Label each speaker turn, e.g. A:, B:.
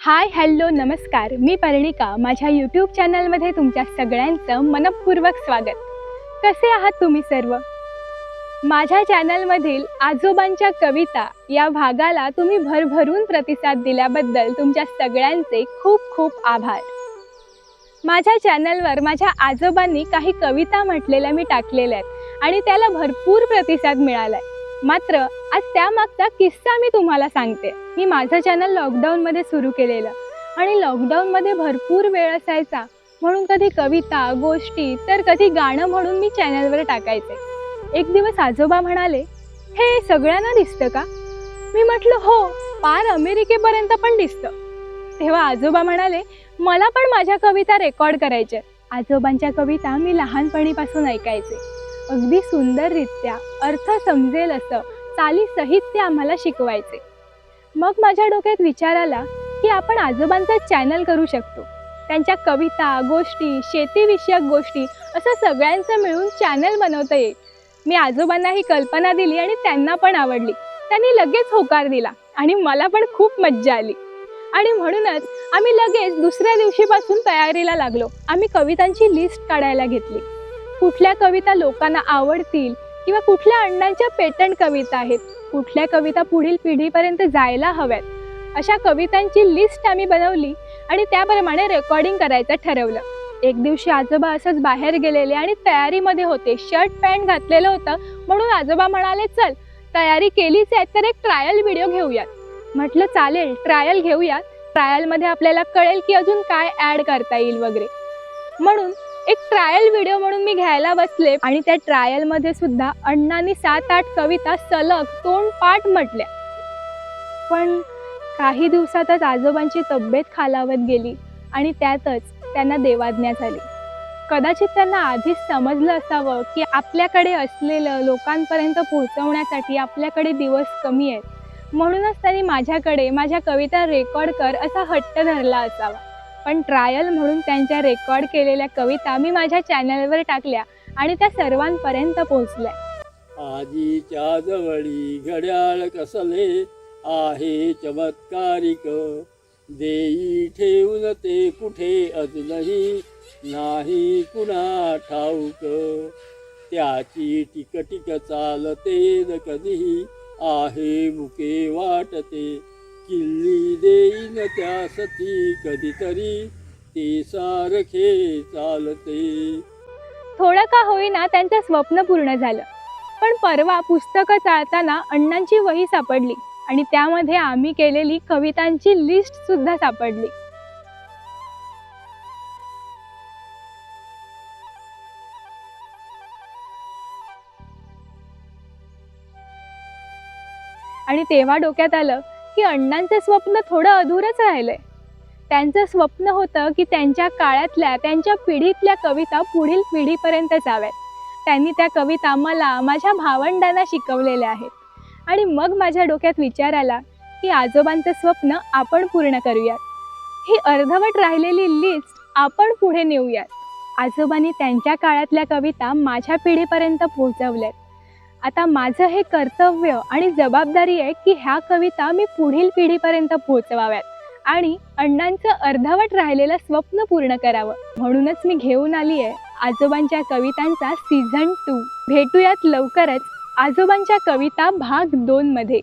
A: Hi hello नमस्कार. मी पर्णिका. माझ्या YouTube चॅनलमध्ये तुमच्या सगळ्यांचं मनपूर्वक स्वागत. कसे आहात तुम्ही सर्व? माझ्या चॅनलमधील आजोबांच्या कविता या भागाला तुम्ही भरभरून प्रतिसाद दिल्याबद्दल तुमच्या सगळ्यांचे खूप खूप आभार. माझ्या चॅनलवर माझ्या आजोबांनी काही कविता म्हटलेल्या मी टाकलेल्या आहेत आणि त्याला भरपूर प्रतिसाद मिळाला आहे मात्र आज त्यामागचा किस्सा मी तुम्हाला सांगते. मी माझं चॅनल लॉकडाऊनमध्ये सुरू केलेलं. आणि लॉकडाऊनमध्ये भरपूर वेळ असायचा. म्हणून कधी कविता गोष्टी तर कधी गाणं म्हणून मी चॅनलवर टाकायचे. एक दिवस आजोबा म्हणाले हे सगळ्यांना दिसतं का? मी म्हटलं हो पार अमेरिकेपर्यंत पण दिसतं. तेव्हा आजोबा म्हणाले मला पण माझ्या कविता रेकॉर्ड करायच्या आजोबांच्या कविता मी लहानपणीपासून ऐकायचे. अगदी सुंदररित्या अर्थ समजेल असं चालीसहित ते आम्हाला शिकवायचे. मग माझ्या डोक्यात विचार आला की आपण आजोबांचं चॅनल करू शकतो. त्यांच्या कविता गोष्टी शेतीविषयक गोष्टी असं सगळ्यांचं मिळून चॅनल बनवता येईल. मी आजोबांना ही कल्पना दिली आणि त्यांना पण आवडली. त्यांनी लगेच होकार दिला आणि मला पण खूप मज्जा आली. आणि म्हणूनच आम्ही लगेच दुसऱ्या दिवशीपासून तयारीला लागलो. आम्ही कवितांची लिस्ट काढायला घेतली. कुठल्या कविता लोकांना आवडतील किंवा कुठल्या अण्णांच्या पेटंट कविता आहेत? कुठल्या कविता पुढील पिढीपर्यंत जायला हव्यात? अशा कवितांची लिस्ट आम्ही बनवली आणि त्याप्रमाणे रेकॉर्डिंग करायचं ठरवलं. एक दिवशी आजोबा असंच बाहेर गेलेले आणि तयारीमध्ये होते. शर्ट पॅन्ट घातलेलं होतं. म्हणून आजोबा म्हणाले चल तयारी केलीच आहे तर एक ट्रायल व्हिडिओ घेऊयात. म्हटलं चालेल ट्रायल घेऊयात. ट्रायलमध्ये आपल्याला कळेल की अजून काय ॲड करता येईल वगैरे. म्हणून एक ट्रायल व्हिडिओ म्हणून मी घ्यायला बसले आणि त्या ट्रायलमध्ये सुद्धा अण्णांनी सात आठ कविता सलग तोंड पाठ म्हटल्या. पण काही दिवसातच आजोबांची तब्येत खालावत गेली आणि त्यातच त्यांना देवाज्ञा झाली. कदाचित त्यांना आधीच समजलं असावं की आपल्याकडे असलेलं लोकांपर्यंत पोहोचवण्यासाठी आपल्याकडे दिवस कमी आहेत. म्हणूनच त्यांनी माझ्याकडे माझ्या कविता रेकॉर्ड कर असा हट्ट धरला असावा. पण ट्रायल म्हणून त्यांच्या रेकॉर्ड केलेल्या कविता मी माझ्या चॅनलवर टाकल्या आणि त्या सर्वांपर्यंत पोहोचल्या.
B: आजीच्या जवळी घड्याळ कसले आहे चमत्कारिक. देई ठेवून ते कुठे अजूनही नाही कुणा ठाऊक. त्याची टिकटिक चालते न कधीही आहे मुके वाटते. किल्ली देईन त्यासाठी कधीतरी. ते सारखे चालते.
A: थोडं का होईना त्यांचं स्वप्न पूर्ण झालं. पण परवा पुस्तकं चाळताना अण्णांची वही सापडली आणि त्यामध्ये आम्ही केलेली कवितांची लिस्ट सुद्धा सापडली. आणि तेव्हा डोक्यात आलं की अण्णांचं स्वप्न थोडं अधूरच राहिलंय. त्यांचं स्वप्न होतं की त्यांच्या काळातल्या त्यांच्या पिढीतल्या कविता पुढील पिढीपर्यंत जाव्यात. त्यांनी त्या कविता मला माझ्या भावंडांना शिकवलेल्या आहेत. आणि मग माझ्या डोक्यात विचार आला की आजोबांचं स्वप्न आपण पूर्ण करूयात. ही अर्धवट राहिलेली लिस्ट आपण पुढे नेऊयात. आजोबांनी त्यांच्या काळातल्या कविता माझ्या पिढीपर्यंत पोहोचवल्यात. आता माझं हे कर्तव्य आणि जबाबदारी आहे की ह्या कविता मी पुढील पिढीपर्यंत पोहोचवाव्यात आणि अण्णांचं अर्धवट राहिलेलं स्वप्न पूर्ण करावं. म्हणूनच मी घेऊन आली आहे आजोबांच्या कवितांचा सीझन टू भेटूयात लवकरच आजोबांच्या कविता भाग दोन मध्ये